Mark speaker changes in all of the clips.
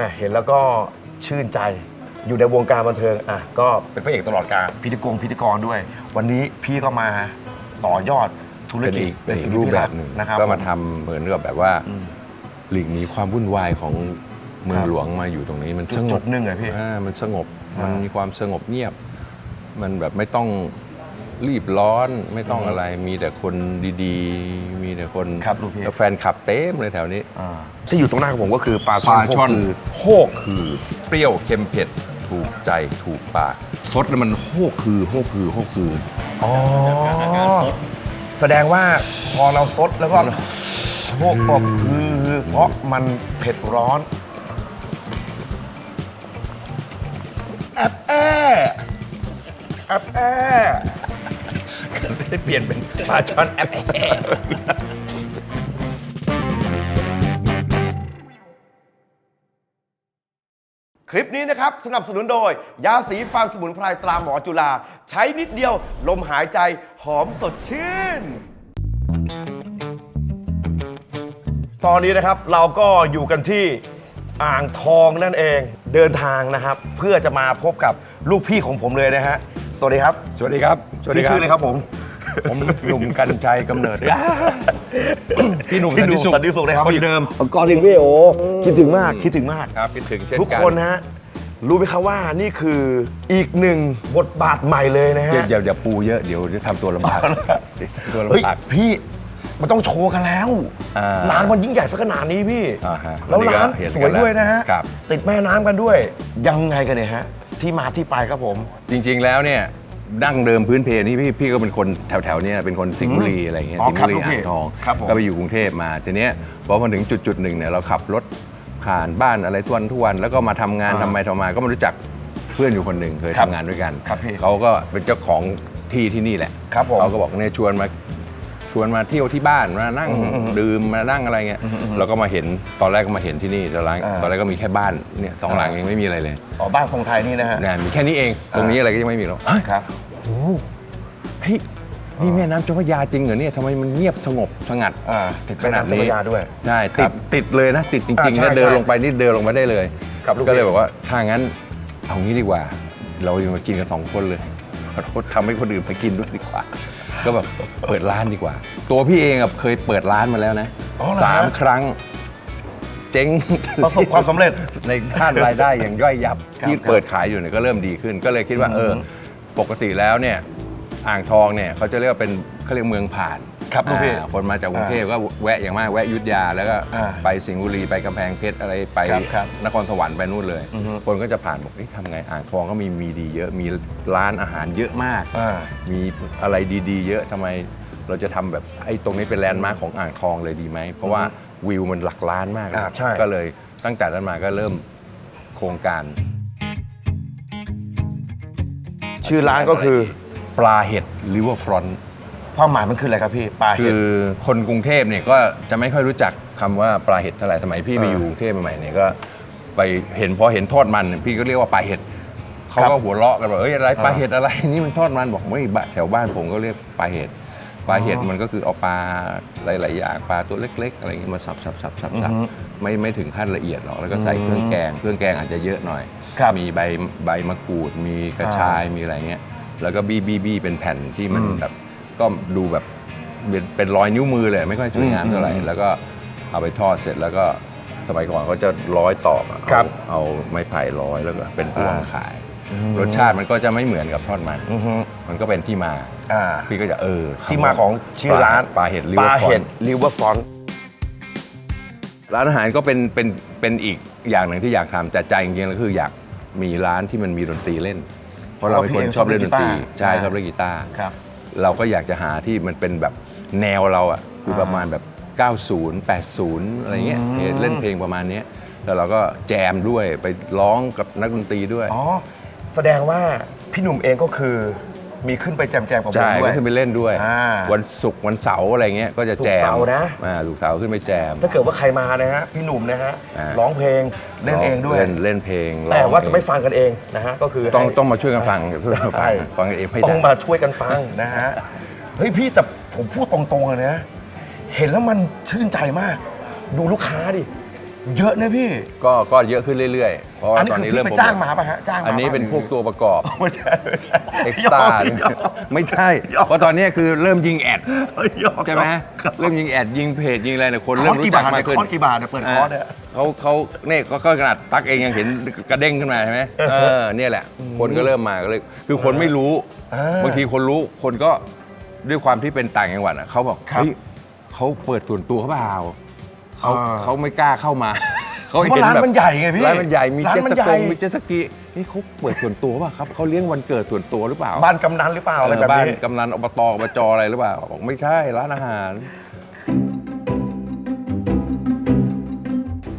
Speaker 1: ม่เห็นแล้วก็ชื่นใจอยู่ในวงการบันเทิงอะก็เป็นพระเอกตลอดการพิธีกรพิธีกรด้วย วันนี้พี่ก็มาต่อยอดธุร
Speaker 2: เป็น
Speaker 1: กิจ
Speaker 2: อีกเป็นอี
Speaker 1: สิ่
Speaker 2: ก
Speaker 1: ง
Speaker 2: รูป
Speaker 1: ที่
Speaker 2: แบบหนึ่ง
Speaker 1: นะครับ
Speaker 2: ก็มา
Speaker 1: ผ
Speaker 2: ทำเหมือนกับแบบว่า
Speaker 1: อืม
Speaker 2: หลีกหนีความวุ่นวายของเมือง
Speaker 1: ครับ
Speaker 2: หลวงมาอยู่ตรงนี้มันสง
Speaker 1: จุ
Speaker 2: บ
Speaker 1: ดหนึ่งเลยพี่
Speaker 2: อ่ามันสงบ
Speaker 1: อ่ามั
Speaker 2: มันมีความสงบเงียบ มันแบบไม่ต้องรีบร้อนไม่ต้อง
Speaker 1: อืม
Speaker 2: อะไร มีแต่คนดีๆ มีแต่คน
Speaker 1: ครับลูกพี่
Speaker 2: แล้วแฟนขับเต็มเลยแถวนี้
Speaker 1: อ่า ที่อยู่ตรงหน้าของผมก็คือปลา
Speaker 2: ปลาช่อน
Speaker 1: โฮก
Speaker 2: คือ เปรี้ยวเค็มเผ็ดถูกใจถูกปากซดแล้วมันโฮกคือโฮกคือโฮกคือ
Speaker 1: อ๋อแสดงว่าพอเราซดแล้วก็โฮกปบคือเพราะมันเผ็ดร้อนแอบแอแอบแอ
Speaker 2: จะได้เปลี่ยนเป็นปลาช่อนแอปแอ
Speaker 1: คลิปนี้นะครับ สนับสนุนโดย ยาสีฟันสมุนไพรตราหมอจุฬาใช้นิดเดียว ลมหายใจหอมสดชื่น ตอนนี้นะครับเราก็อยู่กันที่อ่างทองนั่นเองเดินทางนะครับ เพื่อจะมาพบกับลูกพี่ของผมเลยนะฮะสวัสดีครับ
Speaker 2: สวัสดีครับ สวัสดี
Speaker 1: พี่
Speaker 2: ครั
Speaker 1: ชื่
Speaker 2: บ
Speaker 1: อเลยครับผม
Speaker 2: ผมหนุ่มกันชัยกำเนิด พี่หนุ่ม
Speaker 1: พี่หนุ่ม
Speaker 2: สั
Speaker 1: สั
Speaker 2: น
Speaker 1: น
Speaker 2: ติ
Speaker 1: ติ
Speaker 2: สุ
Speaker 1: สุ
Speaker 2: ข
Speaker 1: ขเลยครับ
Speaker 2: คนเดิม
Speaker 1: ก่อนถึงพี่โอคิดถึงมากคิดถึงมาก
Speaker 2: ครับคิดถึงเช่น
Speaker 1: ทุก
Speaker 2: กัน
Speaker 1: คนนะฮะรู้ไหมครับว่านี่คืออีกหนึ่งบทบาทใหม่เลยนะฮะ
Speaker 2: อย่าอย่าอย่าปูเยอะเดี๋ยวจะทำตัวลำบากเดี๋ยวทำตัว
Speaker 1: เฮ้ย
Speaker 2: ลำบาก
Speaker 1: พี่มันต้องโชว์กันแล้ว
Speaker 2: อ่า
Speaker 1: ร้านมันยิ่งใหญ่สักขนาดนี้พี่
Speaker 2: อ่าฮะ
Speaker 1: แล้ว
Speaker 2: วันนี้ก็
Speaker 1: ร้าน
Speaker 2: เห็น
Speaker 1: ส
Speaker 2: กั
Speaker 1: วย
Speaker 2: นแล้ว
Speaker 1: ด้วยนะฮะ
Speaker 2: ครับ
Speaker 1: ติดแม่น้ำกันด้วยยังไงกันเนี่ยฮะที่มาที่ไปครับผม
Speaker 2: จริงๆแล้วเนี่ย ดั้งเดิมพื้นเพนี่พี่พี่ก็เป็นคนแถวๆเนี้เป็นคนสิงห์บุรีอะไรเงี้ย
Speaker 1: อ๋อ
Speaker 2: สิงห์
Speaker 1: ครับ
Speaker 2: บุรี
Speaker 1: ลูกพี่
Speaker 2: อ่างทอง
Speaker 1: ครับผม
Speaker 2: ก็ไปอยู่กรุงเทพมาทีเนี้ยพอมาถึงจุดจุดๆหนึ่งเนี่ยเราขับรถผ่านบ้านอะไรทุกวันทุกวันแล้วก็มาทำงาน
Speaker 1: อ่า
Speaker 2: ทำไปทำมาก็มารู้จักเพื่อนอยู่คนหนึ่งเคย
Speaker 1: ครับ
Speaker 2: ทำงานด้วยกัน
Speaker 1: ครับพี่
Speaker 2: เขาก็เป็นเจ้าของที่ที่นี่แหละ
Speaker 1: ครับผม
Speaker 2: เขาก็บอกเนี่ยชวนมา ชวนมาเที่ยวที่บ้านมานั่ง
Speaker 1: อืมอืม
Speaker 2: ดื่มมานั่งอะไรเงี้ย
Speaker 1: อืมอืม
Speaker 2: เราก็มาเห็นตอนแรกก็มาเห็นที่นี่ตอนแรก
Speaker 1: อ่า
Speaker 2: ตอนแรกก็มีแค่บ้านเนี่ยสองหลังเองไม่มีอะไรเลย
Speaker 1: อ๋อบ้านทรงไทยนี่นะฮะ
Speaker 2: นะมีแค่นี้เองตรงนี้อะไรก็ยังไม่มีแล้วเอ้ย
Speaker 1: ครับ
Speaker 2: โอ้โหเฮ้ยนี่แม่น้ำเจ้าพระยาจริงเหรอเนี่ยทำไมมันเงียบสงบสงัด
Speaker 1: อ่าติดแม่น้ำเจ้าพระยาด้วย
Speaker 2: ใช่
Speaker 1: ครั
Speaker 2: ติ
Speaker 1: บ
Speaker 2: ดติดเลยนะ ติดจริง
Speaker 1: อ่า
Speaker 2: ๆ
Speaker 1: ใช่
Speaker 2: นะเดิน
Speaker 1: ใช่
Speaker 2: ลงไปนี่เดินลงมาได้เลย
Speaker 1: ครับลูก
Speaker 2: ก็เลย
Speaker 1: พี่
Speaker 2: บอกว่าถ้างั้นเอางี้ดีกว่า เราจะมากินกันสองคนเลยขอโทษทำให้คนอื่นไปกินด้วยดีกว่า ก็แบบเปิดร้านดีกว่า ตัวพี่เองอะเคยเปิดร้านมาแล้วนะ
Speaker 1: อ๋อเหรอฮะ
Speaker 2: สามครั้ง เจ๊ง
Speaker 1: ประสบความสำเร็จ
Speaker 2: ในด้านรายได้อย่างย่อยยับ
Speaker 1: ครับ
Speaker 2: ที่
Speaker 1: ครับ
Speaker 2: เปิดขายอยู่เนี่ยก็เริ่มดีขึ้น ก็เลยคิดว่า
Speaker 1: อืม
Speaker 2: เออ ปกติแล้วเนี่ยอ่างทองเนี่ยเขาจะเรียกว่าเป็นเขาเรียกเมืองผ่าน
Speaker 1: ครับลูกพี่
Speaker 2: อ่าคนมาจากกรุงเทพก็แวะอย่างมากแวะอยุทธยาแล้วก็
Speaker 1: อ่า
Speaker 2: ไปสิงห์บุรีไปกำแพงเพชรอะไรไป
Speaker 1: ครับครับ
Speaker 2: นครสวรรค์ไปนู่นเลย
Speaker 1: อือฮึ
Speaker 2: คนก็จะผ่านบอกเอ๊ะทำไงอ่างทองก็มีมีดีเยอะมีร้านอาหารเยอะมาก
Speaker 1: อ่า
Speaker 2: มีอะไรดีๆ เยอะทำไมเราจะทำแบบไอ้ตรงนี้เป็นแลนด์มาร์คของอ่างทองเลยดีไหม เพราะว่าวิวมันหลักล้านมากเลย
Speaker 1: อ่าใช่
Speaker 2: ก็เลยตั้งแต่นั้นมาก็เริ่มโครงการ
Speaker 1: ชื่อร้านก็คือ
Speaker 2: ปลาเห็ดริเวอร์ฟรอนต์
Speaker 1: ความหมายมันคืออะไรครับพี่ปลา
Speaker 2: คื
Speaker 1: เห็ด
Speaker 2: อคนกรุงเทพเนี่ยก็จะไม่ค่อยรู้จักคำว่าปลาเห็ดเท่าไหร่สมัยพี่ไป
Speaker 1: อ่า
Speaker 2: อยู่กรุงเทพใหม่ๆเนี่ยก็ ไปเห็นพอเห็นทอดมันเนี่ยพี่ก็เรียกว่าปลาเห็ดเขา
Speaker 1: ครั
Speaker 2: ก็
Speaker 1: บ
Speaker 2: หัวเราะกันบอกเอ้ยอะไรปลา
Speaker 1: อ่า
Speaker 2: เห็ดอะไร นี่มันทอดมันบอกไม่บ้านแถวบ้านผมก็เรียกปลาเห็ดปลาเห็ด
Speaker 1: อ๋อ
Speaker 2: มันก็คือเอาปลาหลายๆอย่างปลาตัวเล็ก ๆ อะไรอย่างเงี้ยมาสับสับสับสับสับ
Speaker 1: อือฮึ
Speaker 2: ไม่ไม่ถึงขั้นละเอียดหรอกแล้วก็ใส่
Speaker 1: อืม
Speaker 2: เครื่องแกง เครื่องแกงอาจจะเยอะหน่อย
Speaker 1: ครับ
Speaker 2: มีใบใบมะกรูดมีกระชายมีอะไรเงี้ยแล้วก็บี้บี้บี้เป็นแผ่นที่มัน
Speaker 1: อืม
Speaker 2: แบบ ก็ดูแบบเป็นเป็นรอยนิ้วมือเลย ไม่ค่อยสวยงามเท่าไหร่
Speaker 1: อืม
Speaker 2: แล้วก็เอาไปทอดเสร็จแล้วก็สมัยก่อนเขาจะร้อยตอกอะ
Speaker 1: ครับ
Speaker 2: เอาเอาไม้ไผ่ร้อยแล้วก็เป็นพวง
Speaker 1: อ่า
Speaker 2: ขาย รสชาติมันก็จะไม่เหมือนกับทอดมัน
Speaker 1: อือฮึ
Speaker 2: มันก็เป็นที่มา
Speaker 1: อ่า
Speaker 2: พี่ก็จะเออ
Speaker 1: ที่มาของชื่อร้าน
Speaker 2: ปลาเห็ดริ
Speaker 1: ป
Speaker 2: เวอ
Speaker 1: ลา
Speaker 2: ร์ฟรอ
Speaker 1: เห็
Speaker 2: น
Speaker 1: ด
Speaker 2: ต์
Speaker 1: ริเวอร์ฟรอนต์
Speaker 2: ร้านอาหารก็เป็นเป็นเป็นอีกอย่างหนึ่งที่อยากทำแต่ใจจริงๆแล้วคืออยากมีร้านที่มันมีดนตรีเล่น เพราะเราเป็นคนชอบเล่นดนตรีใช่ชอบเล่นกีตาร์
Speaker 1: ครับ
Speaker 2: เราก็อยากจะหาที่มันเป็นแบบแนวเราอะคือประมาณแบบ 90 80 อะไรเงี้ย
Speaker 1: อืม
Speaker 2: เล่นเพลงประมาณเนี้ยแล้วเราก็แจมด้วยไปร้องกับนักดนตรีด้วย
Speaker 1: อ๋อแสดงว่าพี่หนุ่มเองก็คือ มีขึ้นไปแจมแจมๆกับผม
Speaker 2: ใช่
Speaker 1: ด้ว
Speaker 2: ก็
Speaker 1: ย
Speaker 2: ขึ้นไปเล่นด้วย
Speaker 1: อ่า
Speaker 2: วันศุกร์วันเสาร์อะไรเงี้ยก็จะแจม
Speaker 1: ศุกร์เสาร์นะ
Speaker 2: อ่าลูกเสาร์ขึ้นไปแจม
Speaker 1: ถ้าเกิดว่าใครมานะฮะพี่หนุ่มนะฮะ
Speaker 2: อ่า
Speaker 1: ร้องเพลงเล่นเองด้วย
Speaker 2: เล่นเล่นเพลง
Speaker 1: แต่
Speaker 2: ร้อง
Speaker 1: ว่าจะไม่
Speaker 2: เอง
Speaker 1: ฟังกันเองนะฮะก็คือ
Speaker 2: ต้อง
Speaker 1: ให้
Speaker 2: ต้องมาช่วยกันฟังช่วยกันฟั
Speaker 1: ใช่
Speaker 2: งฟังกันเองไม่
Speaker 1: ต้
Speaker 2: ได้
Speaker 1: องมาช่วยกันฟังนะฮะ เฮ้ยพี่แต่ผมพูดตรงๆเลยนะ เห็นแล้วมันชื่นใจมาก ดูลูกค้าดิ เยอะนะพี่
Speaker 2: ก็ก็เยอะขึ้นเรื่อยๆ เพราะว่า
Speaker 1: อันนี้
Speaker 2: ตอน
Speaker 1: คือ
Speaker 2: นี้
Speaker 1: พี่
Speaker 2: เริ่ม
Speaker 1: ไป
Speaker 2: โปร
Speaker 1: จ้าง
Speaker 2: โม
Speaker 1: มา
Speaker 2: ท
Speaker 1: ป่ะฮะจ้างมา
Speaker 2: อันนี้เป็นพวกตัวประกอบ
Speaker 1: ไม่ใช่ไม่ใช่
Speaker 2: เอ็กซ์ตร้า
Speaker 1: หยอกหยอก
Speaker 2: ไม่ใช่
Speaker 1: หยอก
Speaker 2: เพราะตอนนี้คือเริ่มยิงแอด
Speaker 1: หยอก
Speaker 2: ใช่ไหม
Speaker 1: ครับ
Speaker 2: เริ่มยิงแอดยิงเพจยิงอะไรเนี่ยคน
Speaker 1: ค
Speaker 2: เริ่
Speaker 1: อ
Speaker 2: ม
Speaker 1: ร์สกี่
Speaker 2: รู้จัก
Speaker 1: บาท
Speaker 2: มา
Speaker 1: เนี่ย
Speaker 2: กขึ้น
Speaker 1: คอร์สกี่บาทเนี่ยเปิดคอร์สเนี่ย
Speaker 2: เขาเขาเนี่ยก็ก็ขนาดตักเองยังเห็นกระเด้งขึ้นมาใช่ไหมเออเนี่ยแหละ คนก็เริ่มมาก็เลย คือคนไม่รู้
Speaker 1: อ่า
Speaker 2: บางทีคนรู้คนก็ด้วยความที่เป็นต่างจังหวัดอะเขาบอก
Speaker 1: ครับ
Speaker 2: เฮ้ยเขาเปิดส่วนตัวเขาเปล่าเขา
Speaker 1: อ่า
Speaker 2: เขาไม่กล้าเข้ามา เขา
Speaker 1: เพราะ
Speaker 2: เห็น
Speaker 1: ร้าน
Speaker 2: แบบ
Speaker 1: มันใหญ่ไงพี่
Speaker 2: ร้านมันใหญ่มี
Speaker 1: ร้าน
Speaker 2: เจ็ต
Speaker 1: มัน
Speaker 2: ส
Speaker 1: ใหญ่
Speaker 2: กงมีเจ็ตสกีนี่เขาเปิดส่วนตัวเปล่ะครับเขาเลี้ยงวันเกิดส่วนตัวหรือเปล่า
Speaker 1: บ้านกำนันหรือเปล่าอะไรแบบ
Speaker 2: บ้าน
Speaker 1: นี้
Speaker 2: กำนันอบตอบจอะไรหรือเปล่าบอกไม่ใช่ร้านอาหาร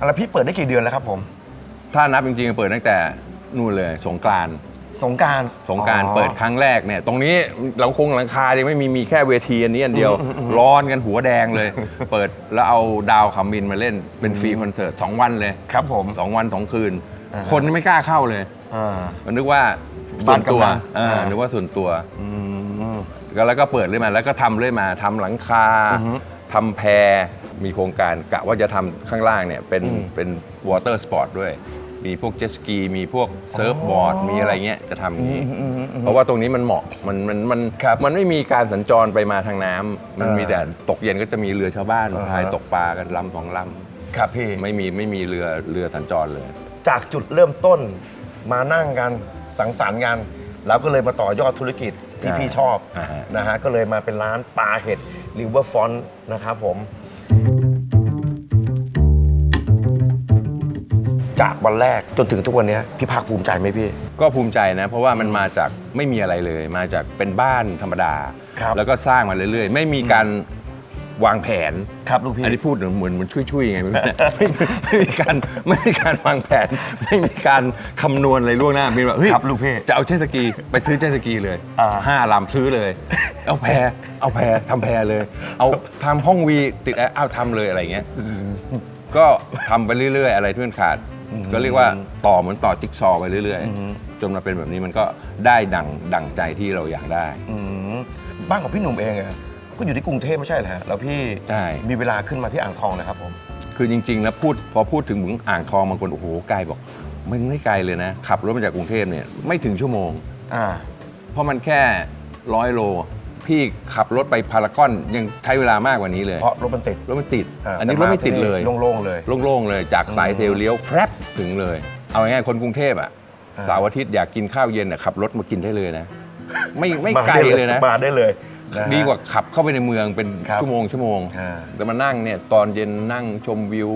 Speaker 1: แล้วพี่เปิดได้กี่เดือนแล้วครับผม
Speaker 2: ถ้านับจริงๆเปิดตั้งแต่นู่นเลยสงกรานต์
Speaker 1: สงกราร
Speaker 2: สงกรารเปิดครั้งแรกเนี่ย ตรงนี้หลังคงหลังคายังไม่มีมีแค่เวทีอันนี้อันเดียว ร้อนกันหัวแดงเลย เปิดแล้วเอาดาวคำมินมาเล่นเป็นฟรีคอนเสิร์ตสองวันเลย
Speaker 1: ครับผม
Speaker 2: สองวันสองคืน
Speaker 1: อ่าฮะ
Speaker 2: คนไม่กล้าเข้าเลย
Speaker 1: อ่า
Speaker 2: มันนึกว่าส่
Speaker 1: บ้า
Speaker 2: วนนตัว
Speaker 1: กำนัน
Speaker 2: อ่า
Speaker 1: อ่า
Speaker 2: นึกว่าส่วนตัว
Speaker 1: อืม
Speaker 2: ก็แล้วก็เปิดเรื่อยมาแล้วก็ทำเรื่อยมาทำหลังคา
Speaker 1: อือฮึ
Speaker 2: ทำแพมีโครงการกะว่าจะทำข้างล่างเนี่ยเป็น
Speaker 1: อืม
Speaker 2: เป็นวอเตอร์สปอร์ตด้วย มีพวกเจ็ตสกี มีพวกเซิร์ฟบอร์ด มีอะไรเงี้ยจะทำอย่างนี้
Speaker 1: อืมอืมอืมอืม
Speaker 2: เพราะว่าตรงนี้มันเหมาะ มันมันมัน
Speaker 1: ครับ
Speaker 2: มันไม่มีการสัญจรไปมาทางน้ำมัน
Speaker 1: อ่ามี
Speaker 2: มีแต่ตกเย็นก็จะมีเรือชาวบ้าน
Speaker 1: อ่าฮะ
Speaker 2: พายตกปลากันลำสองล
Speaker 1: ครับพี่ำ
Speaker 2: ไม่มีไม่มีเรือเรือสัญจรเลย
Speaker 1: จากจุดเริ่มต้นมานั่งกันสังสรรค์กันแล้วก็เลยมาต่อยอดธุรกิจที่
Speaker 2: อ่า
Speaker 1: พี่ชอบ
Speaker 2: อ่าฮะ
Speaker 1: นะฮะก็เลยมาเป็นร้านปลาเห็ดริเวอร์ฟอนนะครับผม จากวันแรกจนถึงทุกวันนี้พี่ภาคภูมิใจไหมพี่
Speaker 2: ก็ภูมิใจนะ เพราะว่ามันมาจากไม่มีอะไรเลย มาจากเป็นบ้านธรรมดา
Speaker 1: ครับ
Speaker 2: แล้วก็สร้างมาเรื่อยๆ ไม่มีการวางแผน
Speaker 1: ครับลูกพี่
Speaker 2: อันนี้พูดเหมือนเหมือนเหมือนช่วยๆไงไม่รู้เนี่ยไม่ไม่มีการไม่มีการวางแผน ไม่มีการคำนวณอะไรล่วงหน้ามีแบบเฮ้ย
Speaker 1: ครับลูกพี่
Speaker 2: จะเอาเจ็ตสกีไปซื้อเจ็ตสกีเลย
Speaker 1: อ่า
Speaker 2: ห้าลำซื้อเลย เอาแพเอาแพทำแพเลย เอาทำห้องวีติดแอร์เอาทำเลยอะไรเงี้ย ก็ทำไปเรื่อย ๆ อะไรที่มันขาด ก็เรียกว่าต่อเหมือนต่อจิ๊กซอว์ไปเรื่อยๆ จนมาเป็นแบบนี้มันก็ได้ดั่งดั่งใจที่เราอยากได้
Speaker 1: อืมบ้านของพี่หนุ่มเองอะก็อยู่ที่กรุงเทพไม่ใช่เหรอฮะแล้วพี่
Speaker 2: ใช่
Speaker 1: มีเวลาขึ้นมาที่อ่างทองนะครับผม
Speaker 2: คือจริงๆแล้วพูดพอพูดถึงถึงอ่างทองบางคนโอ้โหไกลบอกมันไม่ไกลเลยนะขับรถมาจากกรุงเทพเนี่ยไม่ถึงชั่วโมง
Speaker 1: อ่า
Speaker 2: เพราะมันแค่ร้อยโล พี่ขับรถไปพารากอนยังใช้เวลามากกว่านี้เลย
Speaker 1: เพราะรถมันติด
Speaker 2: รถมันติดาอันนี้ร
Speaker 1: แต่
Speaker 2: ถไม่ติด
Speaker 1: ที่
Speaker 2: เลย
Speaker 1: โล่งๆเลย
Speaker 2: โล่งๆเลยจากสาย
Speaker 1: อืม
Speaker 2: เทลเลี้ยวแฟรบถึงเลย เอาง่ายๆคนกรุงเทพอะ
Speaker 1: อ่า
Speaker 2: เสาร์อาทิตย์อยากกินข้าวเย็นอะขับรถมากินได้เลยนะ ไม่ไม่
Speaker 1: มา
Speaker 2: ไกล
Speaker 1: ด้
Speaker 2: เลยนะ
Speaker 1: มาได้เลยนะฮะ
Speaker 2: ดีกว่าขับเข้าไปในเมืองเป็น
Speaker 1: ครับ
Speaker 2: ชั่วโมงชั่วโมง
Speaker 1: อ่า
Speaker 2: แต่มานั่งเนี่ยตอนเย็นนั่งชมวิว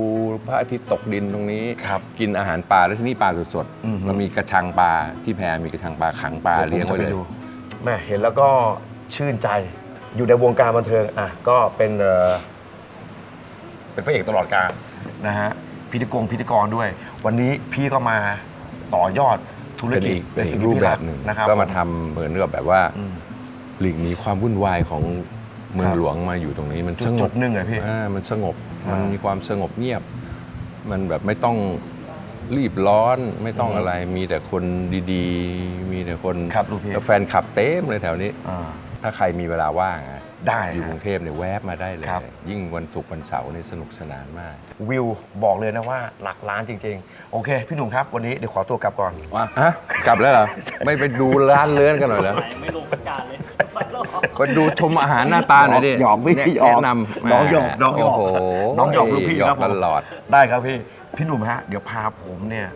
Speaker 2: พระอาทิตย์ตกดินตรงนี้
Speaker 1: ครับ
Speaker 2: กินอาหารปลาแล้วที่นี่ปลาสด
Speaker 1: อือฮึ
Speaker 2: ๆเรามีกระชังปลาที่แพมีกระชังปลาขังปลา
Speaker 1: ดี๋
Speaker 2: เลี้ยง
Speaker 1: ผม
Speaker 2: ไว้
Speaker 1: จะ
Speaker 2: เลย
Speaker 1: ปดูแม่เห็นแล้วก็ ชื่นใจอยู่ในวงการบันเทิงอะก็เป็นเอ่อเป็นพระเอกตลอดกาลนะฮะพิธีกรพิธีกรด้วย วันนี้พี่ก็มาต่อยอดธุร
Speaker 2: เป็น
Speaker 1: กิจ
Speaker 2: อีกเป็นอี
Speaker 1: สิ่
Speaker 2: ก
Speaker 1: ง
Speaker 2: รู
Speaker 1: ที่
Speaker 2: ป
Speaker 1: พี่
Speaker 2: แบ
Speaker 1: รับ
Speaker 2: หนึ่ง
Speaker 1: นะครับ
Speaker 2: ก็มา
Speaker 1: ผ
Speaker 2: ทำเหมือนกับแบบว่า
Speaker 1: อืม
Speaker 2: หลีกหนีความวุ่นวายของเมือง
Speaker 1: ครับ
Speaker 2: หลวงมาอยู่ตรงนี้มัน
Speaker 1: จุ
Speaker 2: ส
Speaker 1: ด
Speaker 2: ง
Speaker 1: จุ
Speaker 2: บ
Speaker 1: ดหนึ่งอะพี่
Speaker 2: อ่ามันสงบ
Speaker 1: อ่ามั
Speaker 2: มันมีความสงบเงียบ มันแบบไม่ต้องรีบร้อนไม่ต้องอะไร มีแต่คนดีๆ มีแต่คน
Speaker 1: ครับลูกพี่
Speaker 2: แล้วแฟนขับเต็มเลยแถวนี้
Speaker 1: อ่า
Speaker 2: ถ้าใครมีเวลาว่างอะ
Speaker 1: ได้
Speaker 2: อยู่ก
Speaker 1: ฮะ
Speaker 2: รุงเทพเนี่ยแวบมาได้เลย
Speaker 1: ครับ
Speaker 2: ยิ่งวันศุกร์วันเสาร์เนี่ยสนุกสนานมาก
Speaker 1: วิวบอกเลยนะว่าหลักล้านจริง ๆ โอเค พี่หนุ่มครับวันนี้เดี๋ยวขอตัวกลับก่อน
Speaker 2: ว่าฮะกลับแล้วเหรอ ไม่ไปดูร้านเลื้อนกันหน่อยเหรอ
Speaker 3: ไม่ลงประจานเลยไปรอ
Speaker 2: ไปดูชมอาหารหน้าตาหน่อยดิ
Speaker 1: หยอกไม่
Speaker 2: แนะ
Speaker 1: หยอก
Speaker 2: แนะนำ
Speaker 1: น้องหยอกน้องหยอก
Speaker 2: โอ้โห
Speaker 1: น้องหยอกลูกพี่
Speaker 2: หยอ
Speaker 1: ครั
Speaker 2: ก
Speaker 1: บผม
Speaker 2: ตลอด
Speaker 1: ได้ครับพี่ พี่หนุ่มฮะ เดี๋ยวพาผมเนี่ย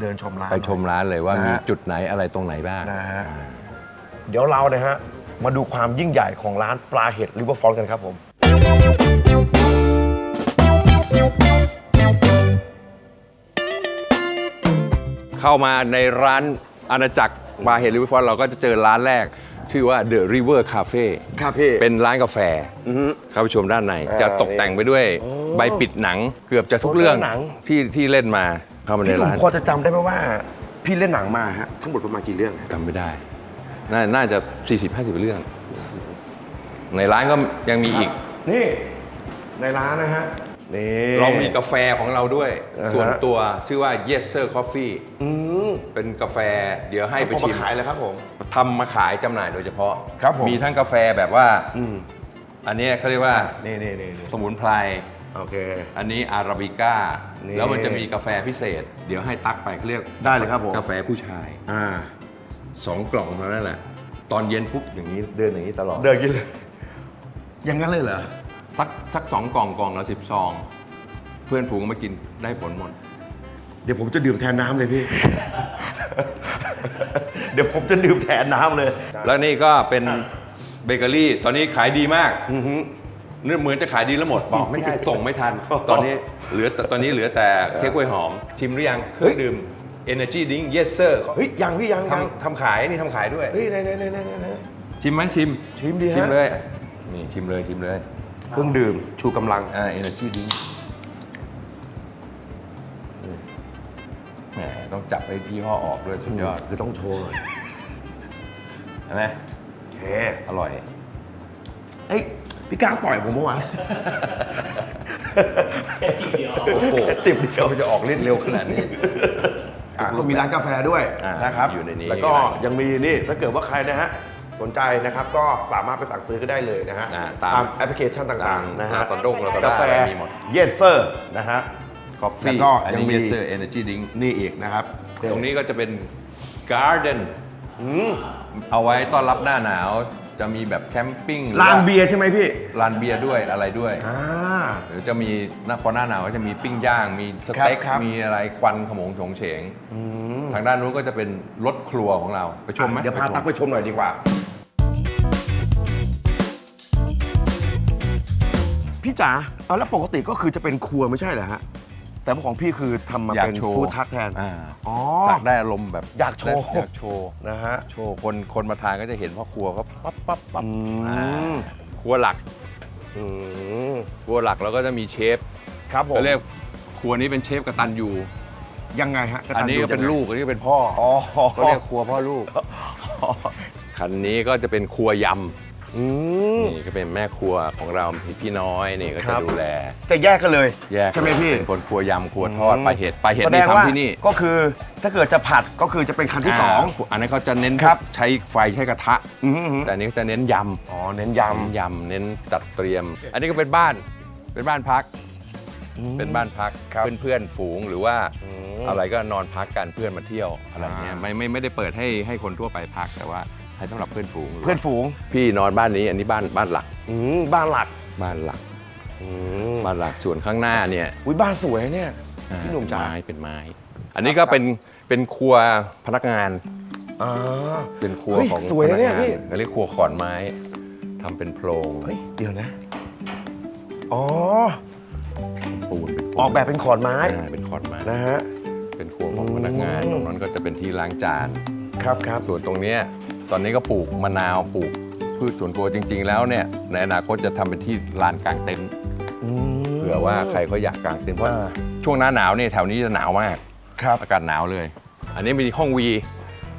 Speaker 1: เดินชมร้าน
Speaker 2: ไปชมร้านเลยว่า
Speaker 1: นะฮะ
Speaker 2: มีจุดไหนอะไรตรงไหนบ้าง
Speaker 1: นะฮะ เดี๋ยวเราเนี่ยฮะ มาดูความยิ่งใหญ่ของร้านปลาเห็ดริเวอร์ฟอนกันครับผม
Speaker 2: เข้ามาในร้านอาณาจักรบาร์เฮดริเวอร์ฟอนเราก็จะเจอร้านแรก ชื่อว่า The River Cafe
Speaker 1: ครับพี่
Speaker 2: เป็นร้านกาแฟ
Speaker 1: อือฮึ
Speaker 2: เข้าไปชมด้านใน
Speaker 1: อ่า
Speaker 2: จะตกแต่งไปด้วย
Speaker 1: โอ้
Speaker 2: ใบปิดหนังเกือบจะทุกเรื่อง
Speaker 1: หนัง
Speaker 2: ที่ที่เล่นมาเข้ามาใน
Speaker 1: พี่หนุ่ม
Speaker 2: ร้าน
Speaker 1: พอจะจำได้ไหมว่า พี่เล่นหนังมาฮะทั้งหมดประมาณกี่เรื่องฮะ
Speaker 2: จำไม่ได้ น่าน่าจะ 40-50 เรื่อง ในร้านก็ยังมีอีก
Speaker 1: นี่ในร้านนะฮะ นี่
Speaker 2: เรามีกาแฟของเราด้วย
Speaker 1: อ่าฮะ
Speaker 2: ส่วนตัวชื่อว่า Yes Sir Coffee
Speaker 1: อืม
Speaker 2: เป็นกาแฟเดี๋ยวให้ไป
Speaker 1: เอา
Speaker 2: ชิ
Speaker 1: มามขายเลยครับผม
Speaker 2: ทำมาขายจำหน่ายโดยเฉพาะ
Speaker 1: ครับผม
Speaker 2: มีทั้งกาแฟแบบว่า
Speaker 1: อืม
Speaker 2: อันเนี้ยเขาเรียกว่า
Speaker 1: นี่นี่นี่นี่
Speaker 2: สมุนไพร
Speaker 1: โอเค
Speaker 2: อันนี้อาราบิก้า
Speaker 1: นี่
Speaker 2: แล้วมันจะมีกาแฟพิเศษ เดี๋ยวให้ตักไปเขาเรียก
Speaker 1: ได้เลยครับผม
Speaker 2: กาแฟผู้ชาย
Speaker 1: อ่า
Speaker 2: สองกล่องเท่านั้นแหละ ตอนเย็นปุ๊บอย่างนี้เดินอย่างนี้ตลอด
Speaker 1: เดินกินเลยอย่างนั้นเลยเหรอ
Speaker 2: สักสักสองกล่องกล่องละสิบซอง เพื่อนฝูงมากินได้ผลหมด
Speaker 1: เดี๋ยวผมจะดื่มแทนน้ำเลยพี่ เดี๋ยวผมจะดื่มแทนน้ำเลย
Speaker 2: แล้วนี่ก็เป็นเบเกอรี่ ตอนนี้ขายดีมาก
Speaker 1: อือฮึ
Speaker 2: นึกเหมือนจะขายดีแล้วหมดบอกไม่ได้ส่งไม่ทัน ตอนนี้เหลือตอนนี้เหลือแต่เค้กกล้วยหอมชิมหรือยังเครื่องดื่ม Energy Drink Yes Sir
Speaker 1: เฮ้ยยังพี่ยังยัง
Speaker 2: ทำทำขายนี่ทำขายด้วย
Speaker 1: เฮ้ยไหนไหนไหนไหนไหน
Speaker 2: ชิมไหมชิม
Speaker 1: ชิมดิฮะ
Speaker 2: ชิมเลย นี่ชิมเลยชิมเลย
Speaker 1: เครื่องดื่มชูกำลัง
Speaker 2: อ่า Energy Drink แหมต้องจับไอ้ยี่ห้อออกด้วยสุดยอด
Speaker 1: คือต้องโชว์หน่อย
Speaker 2: เห็นไหม
Speaker 1: โอเค
Speaker 2: อร่อย
Speaker 1: เอ้ยพี่ก้างต่อยผมเมื่อวาน
Speaker 3: แค่จีเดียว
Speaker 2: โอ้โห
Speaker 1: จิบเดียว
Speaker 2: มันจะออกฤทธิ์เร็วขนาดนี้
Speaker 1: อะก็มีร้านกาแฟด้วย
Speaker 2: อ่า
Speaker 1: นะครับ
Speaker 2: อยู่ในนี้
Speaker 1: แล้วก็ยังมีนี่ถ้าเกิดว่าใครนะฮะสนใจนะครับก็สามารถไปสั่งซื้อก็ได้เลยนะฮะ
Speaker 2: อ่าตาม
Speaker 1: แอปพลิเคชันต่างๆนะฮะ
Speaker 2: ตามตอนดงแล้วก็ได้
Speaker 1: กาแฟ
Speaker 2: มีหมด
Speaker 1: เยสเซอร์นะฮะ
Speaker 2: กาแฟ
Speaker 1: แล้วก็
Speaker 2: อัน
Speaker 1: ยัง
Speaker 2: นี้
Speaker 1: มี
Speaker 2: Yes Sir Energy Drink
Speaker 1: นี่อีกนะครับ
Speaker 2: ตรงนี้ก็จะเป็น Garden
Speaker 1: อืม
Speaker 2: เอาไว้ต้อนรับหน้าหนาว จะมีแบบแคมปิ้ง
Speaker 1: ร้านเบียร์ใช่ไหมพี่
Speaker 2: ร้านเบียร์ด้วยอะไรด้วย
Speaker 1: อ่า
Speaker 2: หรือจะมีหน้าพอหน้าหนาวก็จะมีปิ้งย่าง มีสเต็ก
Speaker 1: ครับครับ
Speaker 2: มีอะไรควันขโมงโฉงเฉง
Speaker 1: อืม
Speaker 2: ทางด้านนู้นก็จะเป็นรถครัวของเราไปชมไหม
Speaker 1: เดี๋ยวพา
Speaker 2: ไปชม
Speaker 1: ตักไปชมหน่อยดีกว่า พี่จ๋าเอาแล้วปกติก็คือจะเป็นครัวไม่ใช่เหรอฮะ แต่ว่าของพี่คือทำมา
Speaker 2: อยาก
Speaker 1: เป็น
Speaker 2: โชว์
Speaker 1: ฟู้ดทักแทน
Speaker 2: อ่า
Speaker 1: อ๋อ
Speaker 2: อยากได้อารมณ์แบบ
Speaker 1: อยากโชว์
Speaker 2: อยากโชว์
Speaker 1: นะฮะ
Speaker 2: โชว์คนคนมาทานก็จะเห็นพ่อครัวเขาปั๊บปั๊บปั๊บ
Speaker 1: อื
Speaker 2: อ่ามครัวหลัก
Speaker 1: อืม
Speaker 2: ครัวหลักแล้วก็จะมีเชฟ
Speaker 1: ครับผม
Speaker 2: เขาเรียกครัวนี้เป็นเชฟกตันยู
Speaker 1: ยังไงฮะ
Speaker 2: อันนี้ก็เป็น
Speaker 1: ยังไง
Speaker 2: ลูกอันนี้ก็เป็นพ่อ
Speaker 1: อ๋อ
Speaker 2: ก็เรียกครัวพ่อลูก คันนี้ก็จะเป็นครัวย
Speaker 1: อืมำ
Speaker 2: นี่ก็เป็นแม่ครัวของเราพี่พี่น้อยนี่ก็
Speaker 1: ครั
Speaker 2: จะ
Speaker 1: บ
Speaker 2: ดูแล
Speaker 1: จะแยกกันเลย
Speaker 2: แยก
Speaker 1: ใช่ไหมพี่
Speaker 2: เป็นคนครัวยำครัวทอดปลาเห็ดปลาเห็ด
Speaker 1: แสด
Speaker 2: นี่
Speaker 1: งว่า
Speaker 2: ทำที่นี่
Speaker 1: ก็คือถ้าเกิดจะผัดก็คือจะเป็นคันที่สองา
Speaker 2: อันนั้นเขาจะเน้น
Speaker 1: ครับ
Speaker 2: ใช้ไฟใช้กระทะ
Speaker 1: อืมอืม
Speaker 2: แต่อันนี้ก็จะเน้นยำ
Speaker 1: อ๋อเน้น
Speaker 2: เน้น
Speaker 1: ย
Speaker 2: ยำเน้นจัดเตรียม อันนี้ก็เป็นบ้านเป็นบ้านพักำเป็นบ้านพัก
Speaker 1: ครับ
Speaker 2: เพื่อนๆฝูงหรือว่า
Speaker 1: อืม
Speaker 2: อะไรก็นอนพักกันเพื่อนมาเที่ยวอะไรเงี้ย
Speaker 1: อ่า
Speaker 2: ไม่ไม่ไม่ได้เปิดให้ให้คนทั่วไปพักแต่ว่า ให้สำหรับเพื่อนฝูงหรืว่า
Speaker 1: เพื่อนฝูง
Speaker 2: พี่นอนบ้านนี้อันนี้บ้านบ้านหลัก
Speaker 1: อืมบ้านหลัก
Speaker 2: บ้านหลัก
Speaker 1: อืม
Speaker 2: บ้านหลักส่วนข้างหน้าเนี่ย
Speaker 1: อุ้ยบ้านสวยเนี่ย
Speaker 2: อ่า
Speaker 1: พี่หนุ่มจ๋า
Speaker 2: เป็นไม้เป็นไม้ อันนี้ก็เป็นเป็นครัวพนักงาน
Speaker 1: อ่า
Speaker 2: เป็นครัว
Speaker 1: เฮ้ย
Speaker 2: ของ
Speaker 1: สวยนะเนี่ย
Speaker 2: พกงา
Speaker 1: พี่
Speaker 2: เขาเรียกครัวขอนไม้ทำเป็นโพรง
Speaker 1: เฮ้ยเดี๋ยวนะอ๋อ
Speaker 2: ปูนเป็นปูน
Speaker 1: ออกแบบเป็นขอนไม้
Speaker 2: อ่าเป็นขอนไม้
Speaker 1: นะฮะ
Speaker 2: เป็นครัวของพนักงาน
Speaker 1: อืม
Speaker 2: ตรงนั้นก็จะเป็นที่ล้างจาน
Speaker 1: ครับครับ
Speaker 2: ส่วนตรงเนี้ย ตอนนี้ก็ปลูกมะนาวปลูกพืชสวนครัวจริง ๆ แล้วเนี่ยในอนาคตจะทำเป็นที่ลานกลางเต็นท์
Speaker 1: อืม
Speaker 2: เผื่อว่าใครเขาอยากกางเต็นท์เพราะ
Speaker 1: อ่า
Speaker 2: ช่วงหน้าหนาวเนี่ยแถวนี้จะหนาวมาก
Speaker 1: ครับ
Speaker 2: อากาศหนาวเลย อันนี้มีห้องวี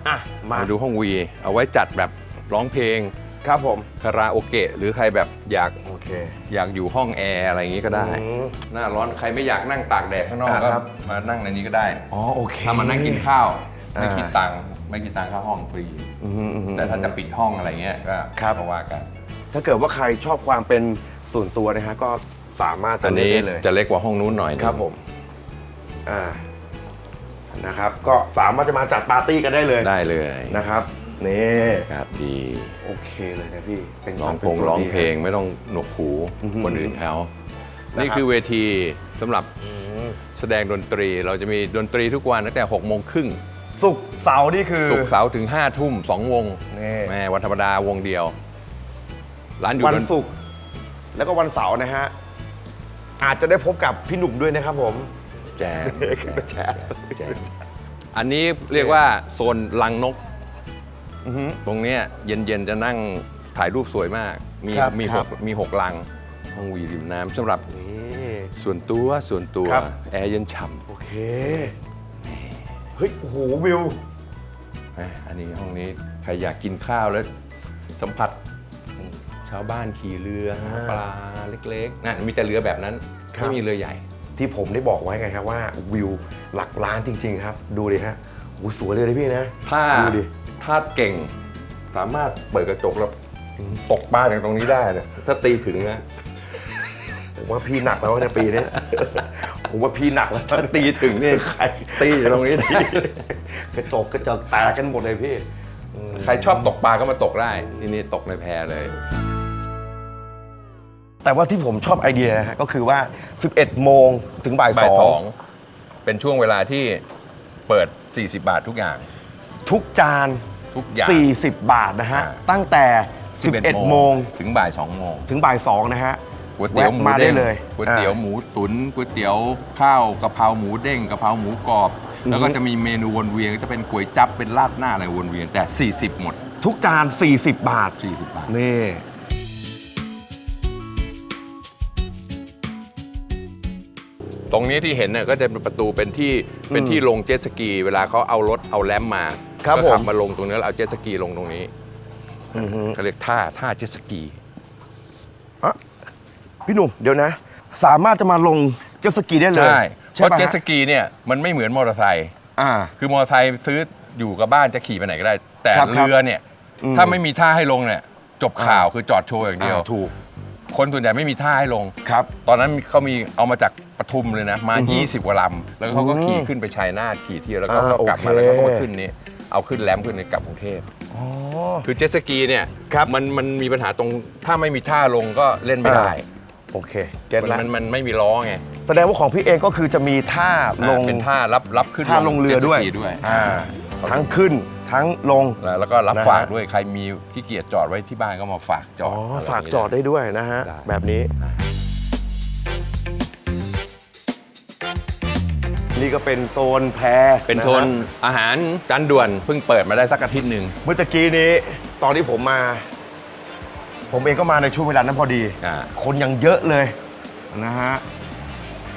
Speaker 1: อะมา
Speaker 2: มาดูห้องวีเอาไว้จัดแบบร้องเพลง
Speaker 1: ครับผม
Speaker 2: คาราโอเกะหรือใครแบบอยาก
Speaker 1: โอเค
Speaker 2: อยากอยู่ห้องแอร์อะไรอย่างนี้ก็ได้
Speaker 1: อืม
Speaker 2: หน้าร้อนใครไม่อยากนั่งตากแดดข้างนอก
Speaker 1: อ่า
Speaker 2: ก็
Speaker 1: ครับ
Speaker 2: มานั่งในนี้ก็ได้
Speaker 1: อ๋อโอเค
Speaker 2: ถ้ามานั่งกินข้าวไม่
Speaker 1: อ่า
Speaker 2: คิดตังค์ ไม่คิดตังค่าห้องฟรี
Speaker 1: อืมอืม
Speaker 2: แต่ถ้าจะปิดห้องอะไรเงี้ยก็
Speaker 1: ครับ
Speaker 2: ก็ว่ากัน
Speaker 1: ถ้าเกิดว่าใครชอบความเป็นส่วนตัวนะฮะก็สามารถจะ
Speaker 2: อัน
Speaker 1: เลือก
Speaker 2: นี้
Speaker 1: ได้เลย
Speaker 2: จะเล็กกว่าห้องนู้นหน่อยนึง
Speaker 1: ครับผมอ่านะครับ ก็สามารถจะมาจัดปาร์ตี้กันได้เลย
Speaker 2: ได้เลย
Speaker 1: นะครับนี่
Speaker 2: ครับดี
Speaker 1: โอเคเลยนะพี่เป็น
Speaker 2: ร้อง
Speaker 1: สัด
Speaker 2: พ
Speaker 1: ป็น
Speaker 2: ง
Speaker 1: ส่วน
Speaker 2: ร้อง
Speaker 1: ดี
Speaker 2: เพลงไม่ต้องหนวกหู
Speaker 1: อือหือ
Speaker 2: คนอื่นเขา
Speaker 1: นะครับ
Speaker 2: นี่คือเวทีสำหรับ
Speaker 1: อืม
Speaker 2: แสดงดนตรีเราจะมีดนตรีทุกวันตั้งแต่6โมงครึ่ง
Speaker 1: ศุกร์เสาร์นี่คือ
Speaker 2: ศุกร์เสาร์ถึง5ทุ่ม2วง
Speaker 1: นี่
Speaker 2: แม่วันธรรมดาวงเดียว ร้านอยู่
Speaker 1: วัน
Speaker 2: ดน
Speaker 1: ศุกร์แล้วก็วันเสาร์นะฮะ อาจจะได้พบกับพี่หนุ่มด้วยนะครับผม
Speaker 2: แจม
Speaker 1: แจม
Speaker 2: แจมอันนี้เรียกว่าโซนลังนก
Speaker 1: อือหือ
Speaker 2: ตรงเนี้ยเย็นๆจะนั่งถ่ายรูปสวยมาก มี
Speaker 1: ครับ
Speaker 2: มี
Speaker 1: ค
Speaker 2: ห
Speaker 1: รั
Speaker 2: ก
Speaker 1: บ
Speaker 2: มีหกลังห้องวีริมน้ำสำหรับ
Speaker 1: นี่
Speaker 2: ส่วนตัวส่วนตัว
Speaker 1: ครับ
Speaker 2: แอร์เย็นฉ่
Speaker 1: โอเค เฮ้ย โอ้โห วิวำ
Speaker 2: อะอันนี้ห้องนี้ใครอยากกินข้าวแล้ว สัมผัสชาวบ้านขี่เรือหา
Speaker 1: อ่า
Speaker 2: ปลาเล็กๆนะมีแต่เรือแบบนั้น
Speaker 1: ครับ
Speaker 2: ไม่มีเรือใหญ่
Speaker 1: ที่ผมได้บอกไว้ไงครับว่าวิวหลักล้านจริง ๆ ครับ ดูดิฮะโอ้โหสวยเลยนะพี่นะ
Speaker 2: ถ้า
Speaker 1: ดูดิ
Speaker 2: ถ้าเก่ง สามารถเปิดกระจกแล้วตกปลาจากตรงนี้ได้นะถ้าตีถึงนะ
Speaker 1: โผมว่าพี่หนักแล้วในยปีนี้ ผมว่าพี่หนักแล้ว
Speaker 2: ตีถึงนี่
Speaker 1: ใคร
Speaker 2: ตีอยู่ตรงนี้
Speaker 1: กระจกกระจกแตกกันหมดเลยพี่อืม
Speaker 2: ใครชอบตกปลาก็มาตกได้ ที่นี่ตกในแพเลย
Speaker 1: แต่ว่าที่ผมชอบไอเดียนะฮะก็คือว่า 11 โมงถึงบ่าย
Speaker 2: บ่าย
Speaker 1: ส
Speaker 2: ส
Speaker 1: อ
Speaker 2: องงเป็นช่วงเวลาที่เปิด 40 บาททุกอย่าง
Speaker 1: ทุกจาน
Speaker 2: ทุกอย่าง
Speaker 1: 40 บาทนะฮะ
Speaker 2: อ่า
Speaker 1: ตั้งแต่ 11 โมง
Speaker 2: ถึงบ่าย2โมง
Speaker 1: ถึงบ่าย2นะฮะ
Speaker 2: ก๋วยเตี๋ยวหมู
Speaker 1: แวะมา
Speaker 2: เด้
Speaker 1: ได้
Speaker 2: ง
Speaker 1: เลย
Speaker 2: ก๋วยเตี๋ยว
Speaker 1: อ่า
Speaker 2: หมูตุ๋นก๋วยเตี๋ยวข้าวกะเพราหมูเด้งกะเพราหมูกรอบ
Speaker 1: อือฮึ
Speaker 2: แล้วก็จะมีเมนูวนเวียนก็จะเป็นก๋วยจั๊บเป็นราดหน้าอะไรวนเวียนแต่ 40 หมด
Speaker 1: ทุกจาน 40 บาท
Speaker 2: 40 บาท
Speaker 1: นี่
Speaker 2: ตรงนี้ที่เห็นเนี่ยก็จะเป็นประตูเป็นที่เป็นที่ลงเจ็ตสกี เวลาเขาเอารถเอาแรมมา
Speaker 1: ครับ
Speaker 2: ก็ขั
Speaker 1: ผม
Speaker 2: มาลงตรงนี้แล้วเอาเจ็ตสกีลงตรงนี้
Speaker 1: อือฮึ
Speaker 2: เขาเรียกท่าท่าเจ็ตสกี
Speaker 1: อะ พี่หนุ่มเดี๋ยวนะ สามารถจะมาลงเจ็ตสกีได้เลย
Speaker 2: ใช่เพราะ
Speaker 1: ป
Speaker 2: เจ็ตส
Speaker 1: ฮะ
Speaker 2: กีเนี่ยมันไม่เหมือนมอเตอร์ไซค์
Speaker 1: อ่า
Speaker 2: คือมอเตอร์ไซค์ซื้ออยู่กับบ้านจะขี่ไปไหนก็ได้ แต่
Speaker 1: ครับครับ
Speaker 2: เรือเนี่ย
Speaker 1: อืม
Speaker 2: ถ้าไม่มีท่าให้ลงเนี่ยจบข่าวคือจอดโชว์อย่างเดียว
Speaker 1: อ่าถูก
Speaker 2: คนส่วนใหญ่ไม่มีท่าให้ลง
Speaker 1: ครับ
Speaker 2: ตอนนั้นเขามีเอามาจากปทุมเลยนะ มา
Speaker 1: อือฮึ
Speaker 2: 20กว่าลำแล้วเขาก็
Speaker 1: อืม
Speaker 2: ขี่ขึ้นไปชัยนาทขี่เที่ยวแล้วก็
Speaker 1: อ่า
Speaker 2: ก็กลับมา
Speaker 1: โอเค
Speaker 2: แล้วเขาก็มาขึ้นนี้เอาขึ้นแรมขึ้นในกลับกรุงเทพ
Speaker 1: อ๋อ
Speaker 2: คือเจ็ตสกีเนี่ย
Speaker 1: ครับ
Speaker 2: มันมันมีปัญหาตรงถ้าไม่มีท่าลงก็เล่นไม่ได้
Speaker 1: โอเคเก็ต
Speaker 2: มัน
Speaker 1: แล้ว
Speaker 2: มันมันไม่มีล้อไง
Speaker 1: แสดงว่าของพี่เองก็คือจะมีท่าลง
Speaker 2: อ่าเป็นท่ารับรับขึ้น
Speaker 1: ท่าลงเรือด้วย
Speaker 2: จ็ตสกีด้วย
Speaker 1: อ่า ทั้งขึ้นทั้งลง
Speaker 2: แล้วแล้วก็รับ
Speaker 1: นะฮะ
Speaker 2: ฝากด้วยใครมีขี้เกียจจอดไว้ที่บ้านก็มาฝากจอ
Speaker 1: อ๋
Speaker 2: ด
Speaker 1: อ
Speaker 2: อะไร
Speaker 1: ฝาก
Speaker 2: ย่งนี้
Speaker 1: จอดได้ด้วยนะฮะ
Speaker 2: ได้
Speaker 1: แบบนี้ นี่ก็เป็นโซนแพ
Speaker 2: เป็นโทนอาหารจานด่วนเพิ่งเปิดมาได้สักอาทิตย์หนึ่ง
Speaker 1: เมื่อตะกี้นี้ ตอนที่ผมมา ผมเองก็มาในช่วงเวลานั้นพอดี
Speaker 2: อ่า
Speaker 1: คนยังเยอะเลยนะฮะ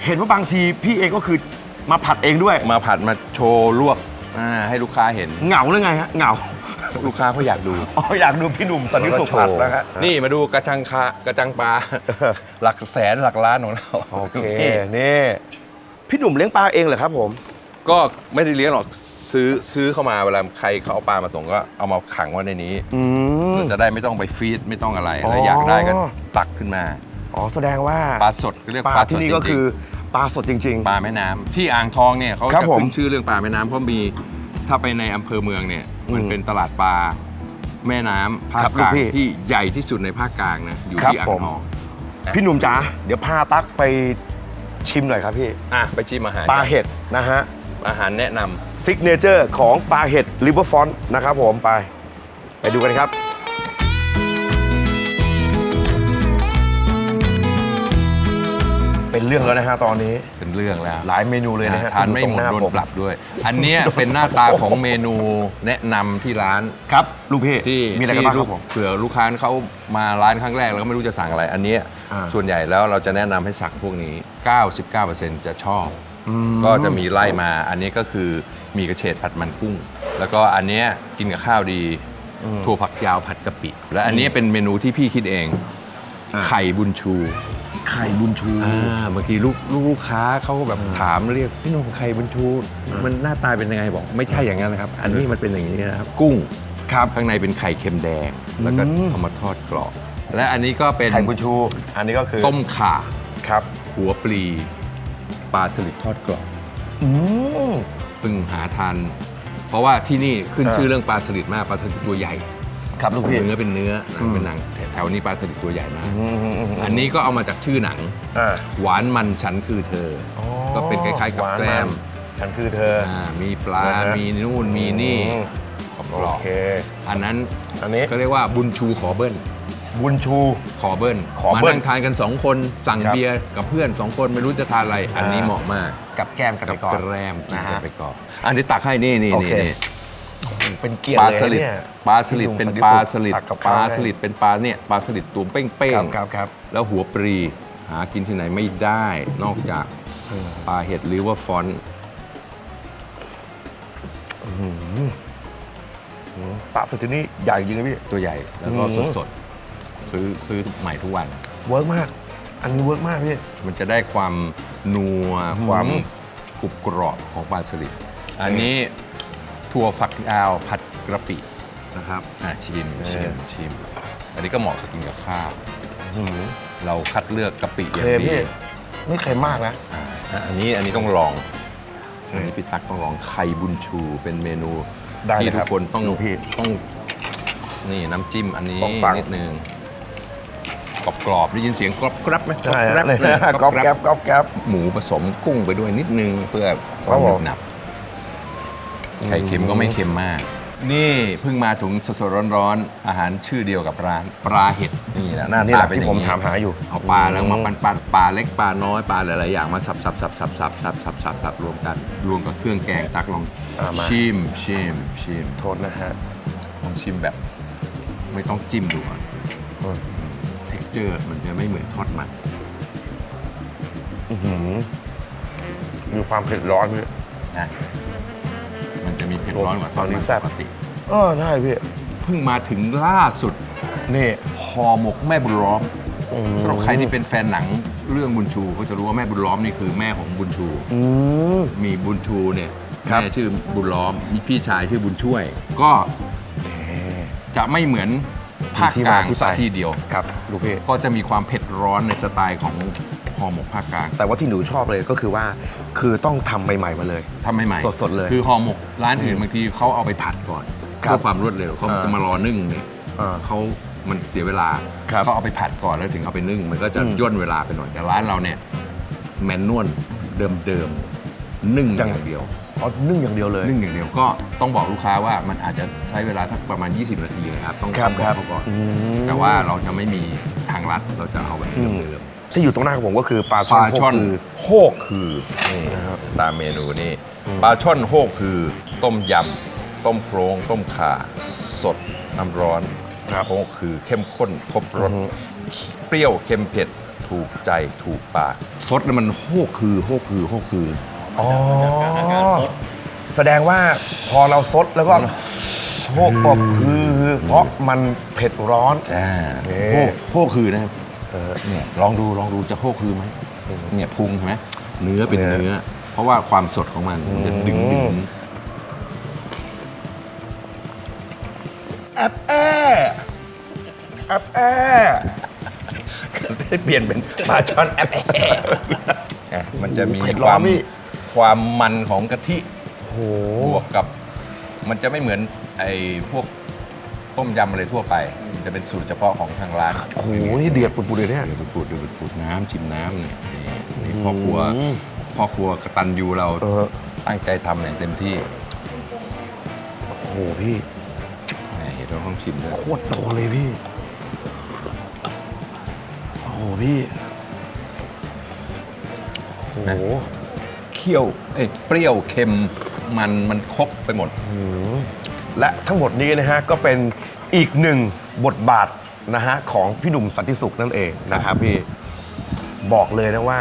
Speaker 1: เห็นว่าบางทีพี่เองก็คือมาผัดเองด้วย
Speaker 2: มาผัดมาโชว์ลวกอ่าให้ลูกค้าเห็น
Speaker 1: เหงาหรือไงฮะ เหงา
Speaker 2: ลูกค้าเขาอยากดู
Speaker 1: อ๋ออยากดูพี่หนุ่มสันนิสุขผัดนะฮะ
Speaker 2: นี่มาดูกระจังคากระจังปลา หลักแสนหลักล้านของเรา
Speaker 1: โอเค นี่ พี่หนุ่มเลี้ยงปลาเองเหรอครับผม
Speaker 2: ก็ไม่ได้เลี้ยงหรอก ซื้อซื้อเข้ามาเวลาใครเขาเอาปลามาส่งก็เอามาขังไว้ในนี้
Speaker 1: อืม
Speaker 2: จะได้ไม่ต้องไปฟีดไม่ต้องอะไร
Speaker 1: อ๋อ
Speaker 2: แล้วอยากได้ก็ตักขึ้นมา
Speaker 1: อ๋อแสดงว่า
Speaker 2: ปลาสดก็เรียก
Speaker 1: ป
Speaker 2: ป
Speaker 1: ลา
Speaker 2: ลาสด
Speaker 1: ที่นี่ก็
Speaker 2: จริงๆ
Speaker 1: คือปลาสดจริง
Speaker 2: ปลาแม่น้ำที่อ่างทองเนี่ยเขา
Speaker 1: ครับ
Speaker 2: จะ
Speaker 1: ผม
Speaker 2: ขึ้นชื่อเรื่องปลาแม่น้ำเพราะมีถ้าไปในอำเภอเมืองเนี่ยมัน
Speaker 1: อืม
Speaker 2: เป็นตลาดปลาแม่น้ำภาค
Speaker 1: ครับ
Speaker 2: กลาง
Speaker 1: ลูกพี่
Speaker 2: ที่ใหญ่ที่สุดในภาคกลางนะอยู่
Speaker 1: ครับ
Speaker 2: ที่อ่า
Speaker 1: ผ
Speaker 2: ง
Speaker 1: ม
Speaker 2: ทอง
Speaker 1: ๆ พี่หนุ่มจ๋าเดี๋ยวพาตั๊กไปชิมหน่อยครับพี่
Speaker 2: อะไปชิมอาหาร
Speaker 1: ปลาเห็ดนะฮะ
Speaker 2: อาหารแนะนำ
Speaker 1: ซิกเนเจอร์ของปลาเห็ดริเวอร์ฟอนนะครับผมไป ไปดูกันครับ เป็นเรื่องแล้วนะฮะตอนนี้
Speaker 2: เป็นเรื่องแล้ว
Speaker 1: หลายเมนูเลยนะฮะ
Speaker 2: ทานไม่หมด
Speaker 1: ที่อยู่ตรงน้า
Speaker 2: โดน
Speaker 1: ผม
Speaker 2: ปรับด้วย อันเนี้ยเป็นหน้าตาของเมนูแนะนำที่ร้าน
Speaker 1: ครับลูกพี่
Speaker 2: ที่
Speaker 1: มีอะไรกัน
Speaker 2: ที่
Speaker 1: บ้างค
Speaker 2: ลู
Speaker 1: รั
Speaker 2: ก
Speaker 1: บผม
Speaker 2: เผื่อลูกค้าเขามาร้านครั้งแรกแล้วก็ไม่รู้จะสั่งอะไร อันเนี้ย
Speaker 1: อ่า
Speaker 2: ส่วนใหญ่แล้วเราจะแนะนำให้สั่งพวกนี้ 99%จะชอบ
Speaker 1: อืม
Speaker 2: ก็จะมีไล่มา อันนี้ก็คือมีกระเฉดผัดมันกุ้ง แล้วก็อันเนี้ยกินกับข้าวดีถั่วผักยาวผัดกะปิ และอันเนี้ยเป็นเมนูที่พี่คิดเอง
Speaker 1: อ่า
Speaker 2: ไข่บุญชู
Speaker 1: ไข่บุญชู
Speaker 2: อ่าบางทีลูกลูกค้าเขาก็แบบถามเรียกพี่หนุ่มไข่บุญชู มันหน้าตาเป็นยังไงบอก ไม่ใช่อย่างนั้นนะครับ อันนี้มันเป็นอย่างนี้นะครับ กุ้ง
Speaker 1: ครับ
Speaker 2: ข้างในเป็นไข่เค็มแดง แล้วก็
Speaker 1: อืม
Speaker 2: เอามาทอดกรอบและอันนี้ก็เป็น
Speaker 1: ไข่บุญชู อันนี้ก็คือ
Speaker 2: ต้มข่า
Speaker 1: ครับ
Speaker 2: หัวปลีป ลาสลิดทอดกรอบ
Speaker 1: อืม
Speaker 2: เพิ่งหาทาน เพราะว่าที่นี่ขึ้น
Speaker 1: อ่า
Speaker 2: ชื่อเรื่องปลาสลิดมากปลาสลิดตัวใหญ่
Speaker 1: ครับลูกพี่
Speaker 2: เนื้อเป็นเนื้อหนั
Speaker 1: อื
Speaker 2: ง
Speaker 1: ม
Speaker 2: เป็นหนังแถวนี้ปลาสลิดตัวใหญ่มาก
Speaker 1: อืมอืมอืม
Speaker 2: อันนี้ก็เอามาจากชื่อหนัง
Speaker 1: อ่า
Speaker 2: หวานมันฉันคือเธออ
Speaker 1: อ๋อ
Speaker 2: ก็เป็นคล้ายๆกับ
Speaker 1: หวาน
Speaker 2: แกล้ม
Speaker 1: นฉันคือเธอ
Speaker 2: อ่ามีปลา
Speaker 1: นะฮะ
Speaker 2: มีนู่นมีนี่
Speaker 1: อืม
Speaker 2: กรอบ
Speaker 1: โอเค
Speaker 2: ๆอันนั้น
Speaker 1: อันนี้
Speaker 2: ก็เรียกว่าบุญชูขอเบิ้ล
Speaker 1: บุญชู
Speaker 2: ขอเบิ้ล
Speaker 1: ขอ
Speaker 2: มา
Speaker 1: เบิ้ล
Speaker 2: นั่งทานกัน 2 คนสั่ง
Speaker 1: ครับ
Speaker 2: เบียร์กับเพื่อน 2 คนไม่รู้จะทานอะไร อันนี้
Speaker 1: อ่า
Speaker 2: เหมาะมาก
Speaker 1: กับแก้มกัน
Speaker 2: กั
Speaker 1: ไป
Speaker 2: บ
Speaker 1: ก่อน
Speaker 2: แกล้มกิน
Speaker 1: นะ
Speaker 2: กั
Speaker 1: ฮะ
Speaker 2: นไปก่อนอันนี้ตักให้นี่นี่
Speaker 1: โอ
Speaker 2: นี่
Speaker 1: เค
Speaker 2: นี่
Speaker 1: เป็นเกียร
Speaker 2: ป
Speaker 1: ติ
Speaker 2: ลา
Speaker 1: เลย
Speaker 2: สลิด
Speaker 1: เนี่ย
Speaker 2: ปลาสลิดเป็น
Speaker 1: พี่
Speaker 2: ปลา
Speaker 1: ห
Speaker 2: สลิด
Speaker 1: ตักกับ
Speaker 2: ปลา
Speaker 1: ข้ว
Speaker 2: สลิดเป็นปลาเนี่ยปลาสลิดตัวเป้ง
Speaker 1: ครับครับครับ
Speaker 2: ๆแล้วหัวปรี หากินที่ไหนไม่ได้ นอกจากปลาเห็ดลิเวอร์ฟอนต์
Speaker 1: ปลาสลิดที่นี่ใหญ่จริงนะพี่
Speaker 2: ตัวใหญ่แล้วก็
Speaker 1: อืม
Speaker 2: สดๆ ซื้อซื้อใหม่ทุกวัน
Speaker 1: เวิร์กมาก อันนี้เวิร์กมากพี่
Speaker 2: มันจะได้ความนัว
Speaker 1: อืม
Speaker 2: ความกรุบกรอบของปลาสลิดอันนี้ถั่วฝักยาวผัดกระปินะครับ อะชิมชิมชิม อันนี้ก็เหมาะกับกินกับข้าว
Speaker 1: หืม
Speaker 2: รเราคัดเลือกกะปิอย่า
Speaker 1: เค็
Speaker 2: ง
Speaker 1: ม
Speaker 2: ดี
Speaker 1: พี่ ไม่เค็มมากนะ
Speaker 2: อ่าอันนี้อันนี้ต้องลอง อันนี้พี่ตั๊กต้องลองไข่บุญชูเป็นเมนู
Speaker 1: ได้เลย
Speaker 2: ที่
Speaker 1: ค
Speaker 2: ทุ
Speaker 1: รั
Speaker 2: ก
Speaker 1: บ
Speaker 2: คนต้อง
Speaker 1: ดูพี่
Speaker 2: ต้องนี่น้ำจิ้มอันนี้
Speaker 1: ต้องฟัง
Speaker 2: นิดนึง กรอบกรอบๆได้ยินเสียงกรอบกรับไหม
Speaker 1: ใช่
Speaker 2: ก
Speaker 1: ฮะ
Speaker 2: รอบ
Speaker 1: เลย
Speaker 2: เลย
Speaker 1: ก๊อบแก๊บก๊อบแก๊บ
Speaker 2: หมูผสมกุ้งไปด้วยนิดนึงเพื่อค
Speaker 1: ครั
Speaker 2: วาม
Speaker 1: บ
Speaker 2: ห
Speaker 1: ผ
Speaker 2: นึ
Speaker 1: ม
Speaker 2: บหนับไข่เค็มก็ไม่เค็มมาก นี่เพิ่งมาถึงสดๆร้อนๆอาหารชื่อเดียวกับร้านปลาเห็ดนี่แหละหน้า
Speaker 1: นี่แห
Speaker 2: ตา
Speaker 1: ละ
Speaker 2: เป็นอ
Speaker 1: ที่
Speaker 2: ย่าง
Speaker 1: ผม
Speaker 2: นี้
Speaker 1: ถามหาอยู่
Speaker 2: เอาปลาแล้วมาปั้นปั้นปลาเล็กปลาน้อยปลาหลายๆอย่างมาสับสับสับสับสับสับสับสับสับรวมกัน รวมกับเครื่องแกงตักลอง
Speaker 1: อ่ามา
Speaker 2: ชิมชิมชิม
Speaker 1: โทษนะฮะ
Speaker 2: ลองชิมแบบ ไม่ต้องจิ้มดูก่อน
Speaker 1: อืม
Speaker 2: เท็กเจอร์มันจะไม่เหมือนทอดมัน
Speaker 1: อื้อหือมีความเผ็ดร้อนพี่
Speaker 2: นะมันจะมีเผ็ดร้อนกว่าทอด
Speaker 1: ตอนนี้
Speaker 2: มัน
Speaker 1: แซ่บ
Speaker 2: ปกติ
Speaker 1: เออใช่พี่
Speaker 2: เพิ่งมาถึงล่าสุด
Speaker 1: นี่
Speaker 2: ห่อหมกแม่บุญล้อม
Speaker 1: อืม
Speaker 2: สำหรับใครที่เป็นแฟนหนังเรื่องบุญชูก็จะรู้ว่าแม่บุญล้อมนี่คือแม่ของบุญชู
Speaker 1: อืม
Speaker 2: มีบุญชูเนี่ย
Speaker 1: ครับ
Speaker 2: แม่ชื่อบุญล้อมมีพี่ชายชื่อบุญช่วย ก็จะไม่เหมือนภาคกลาง
Speaker 1: ที่มาที่ไป
Speaker 2: ซะที่เดียว
Speaker 1: ครับ ลูกพี่
Speaker 2: ก็จะมีความเผ็ดร้อนในสไตล์ของห่อหมกภาคกลาง
Speaker 1: แต่ว่าที่หนูชอบเลยก็คือว่า คือต้องทำใหม่ๆมาเลย
Speaker 2: ทำใหม่ๆ
Speaker 1: สดๆเลย
Speaker 2: คือห่อหมกร้านอื่นบางทีเขาเอาไปผัดก่อน
Speaker 1: ครับ
Speaker 2: เพื่อความรวดเร็วเขา
Speaker 1: อ่า
Speaker 2: จะมารอนึ่งเนี่ย
Speaker 1: อ่า
Speaker 2: เขามันเสียเวลา
Speaker 1: ครับ
Speaker 2: เขาเอาไปผัดก่อนแล้วถึงเอาไปนึ่ง มันก็จะ
Speaker 1: อืม
Speaker 2: ย่นเวลาไปหน่อยแต่ร้านเราเนี่ยแมนนวลเดิมๆนึ่งอย่างเดียว
Speaker 1: อ๋อนึ่งอย่างเดียวเลย
Speaker 2: นึ่งอย่างเดียวก็ต้องบอกลูกค้าว่ามันอาจจะใช้เวลาทักประมาณ 20 นาทีนะครับต้อง
Speaker 1: ครับ
Speaker 2: ต้องบ
Speaker 1: ครั
Speaker 2: อบกเขาก่อน
Speaker 1: อืม
Speaker 2: แต่ว่าเราจะไม่มีทางลัดเราจะเอาแบบ
Speaker 1: อืม
Speaker 2: เดิม
Speaker 1: ที่อยู่ตรงหน้าของผมก็คือปลา
Speaker 2: ๆป
Speaker 1: ช่อน
Speaker 2: ลาช่อน
Speaker 1: คือ
Speaker 2: โฮกคือนี่ตามเมนูนี่ปลาช่อนโฮกคือ ต้มยำต้มโครงต้มข่า สดน้ำร้อนโฮกคือเข้มข้นครบรส
Speaker 1: อือฮึ
Speaker 2: เปรี้ยวเค็มเผ็ดถูกใจถูกปากสดแล้วมันโฮกคือโฮกคือโฮกคือ
Speaker 1: อ๋อ
Speaker 3: อาการซด
Speaker 1: แสดงว่าพอเราซดแล้วก็โชคปบคือเพราะมันเผ็ดร้อน
Speaker 2: อ่า
Speaker 1: นี่
Speaker 2: โฮกโฮกคือนะครับเนี่ยลองดูลองดูจะโฮกคือไหมเนี่ยพุงเห็นไหมเนื้อเป็น
Speaker 1: เนื้อ
Speaker 2: เนื้อ เพราะว่าความสดของมันมันจะดึง
Speaker 1: อื
Speaker 2: ดึ
Speaker 1: ม
Speaker 2: ง
Speaker 1: แอบแอแอบแอ
Speaker 2: ได้เปลี่ยนเป็นปลาช่อนแอปแอะมันจะมี
Speaker 1: เผ็ด
Speaker 2: ค
Speaker 1: ร้อ
Speaker 2: วานม
Speaker 1: พี่
Speaker 2: ความมันของกะทิ
Speaker 1: โห
Speaker 2: บวกกับ มันจะไม่เหมือนไอ้พวกต้มยำอะไรทั่วไปมันจะเป็นสูตรเฉพาะของทางร้าน
Speaker 1: โอ้โหนี่เดือดปุดๆเลยเนี่ย
Speaker 2: เดี๋ยวไปพูดเดี๋ยวไปพูดน้ำชิมน้ำเนี่ยนี่นี่พ่อครัว
Speaker 1: อืม
Speaker 2: พ่อครัวกตันยูเรา
Speaker 1: เออ
Speaker 2: ตั้งใจทำอย่างเต็มที่
Speaker 1: โอ้โหพี่
Speaker 2: แหมเห็นเราต้องชิมด้วย
Speaker 1: โคตรโตเลยพี่โอ้โหพี่โอ้โห
Speaker 2: เคี่ยวเอ้ยเปรี้ยวเค็มมันมันครบไปหมด
Speaker 1: และทั้งหมดนี้นะฮะก็เป็นอีกหนึ่งบทบาทนะฮะของพี่หนุ่มสันติสุขนั่นเองนะครับพี่บอกเลยนะว่า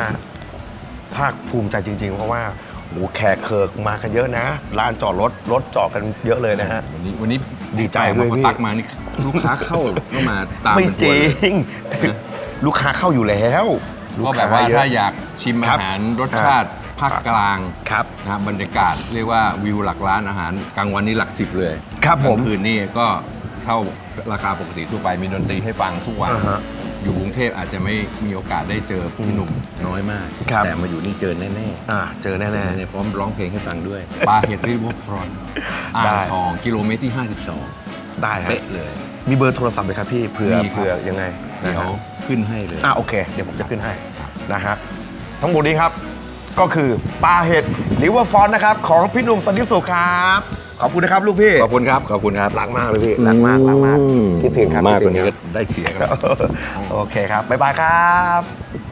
Speaker 1: ภาคภูมิใจจริง ๆ เพราะว่าโอ้โหแขกเคิร์กมากันเยอะนะลานจอดรถรถจอดกันเยอะเลยนะฮะ
Speaker 2: วันนี้วันนี้
Speaker 1: ดีใจ
Speaker 2: แปลก
Speaker 1: ด้วย
Speaker 2: มาพอ
Speaker 1: พี่
Speaker 2: ตักมานี่ลูกค้าเข้าเข้ามาตาม
Speaker 1: ไม่
Speaker 2: เป็น
Speaker 1: จ
Speaker 2: ตัว
Speaker 1: ริ
Speaker 2: เลย
Speaker 1: งลูกค้าเข้าอยู่แล้วลู
Speaker 2: ก็แบบว่า
Speaker 1: เยอะ
Speaker 2: ถ้าอยากชิม
Speaker 1: ครั
Speaker 2: อา
Speaker 1: บ
Speaker 2: หารรสชาติ ภาคกลาง
Speaker 1: ครับ
Speaker 2: นะครับบรรยากาศเรียกว่าวิวหลักล้านอาหารกลางวันนี่หลักสิบเลย
Speaker 1: ครับผม
Speaker 2: กลางคืนนี่ก็เท่าราคาปกติทั่วไปมีดนตรีให้ฟังทุกวัน
Speaker 1: อ่าฮะ
Speaker 2: อยู่กรุงเทพอาจจะไม่มีโอกาสได้เจอพี่หนุ่มน้อยมาก
Speaker 1: ครับ
Speaker 2: แต่มาอยู่นี่เจอแน่
Speaker 1: อ่าเจอ
Speaker 2: ๆ
Speaker 1: แน่
Speaker 2: แน่ๆพร้อมร้องเพลงให้ฟังด้วยปลาเห็ดริเวอร์ฟรอนต์อ่า
Speaker 1: ได้
Speaker 2: งทองกิโลเมตรที่ 52
Speaker 1: ๆได้ครับ
Speaker 2: เป๊ะเลย
Speaker 1: มีเบอร์โทรศัพท์ไหมครับพี่เผื่อ
Speaker 2: มีครับ
Speaker 1: เผื่อยังไงนะ
Speaker 2: เดี๋ย
Speaker 1: ควรับ
Speaker 2: ขึ้นให้เลย
Speaker 1: อ่าโอเค เดี๋ยวผมจะขึ้นให้นะฮะทั้งหมดนี้ครับ ก็คือปลาเห็ดลิเวอร์ฟอนนะครับ ของพี่หนุ่มสันติสุขครับ ขอบคุณนะครับลูกพี่
Speaker 2: ขอบคุณครับ ขอบคุณครับ
Speaker 1: รักมากเลยพี่ รักมาก รักมาก คิดถึงครับ
Speaker 2: มากก
Speaker 1: คิด
Speaker 2: ว่า
Speaker 1: ถึ
Speaker 2: นี้
Speaker 1: ง
Speaker 2: ก็
Speaker 1: ครับ
Speaker 2: ได้เสียกัน
Speaker 1: โอเคครับ บ๊ายบายครับ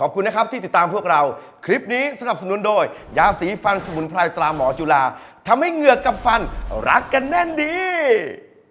Speaker 1: ขอบคุณนะครับที่ติดตามพวกเรา คลิปนี้สนับสนุนโดย ยาสีฟันสมุนไพรตราหมอจุฬาทำให้เหงือกกับฟันรักกันแน่นดี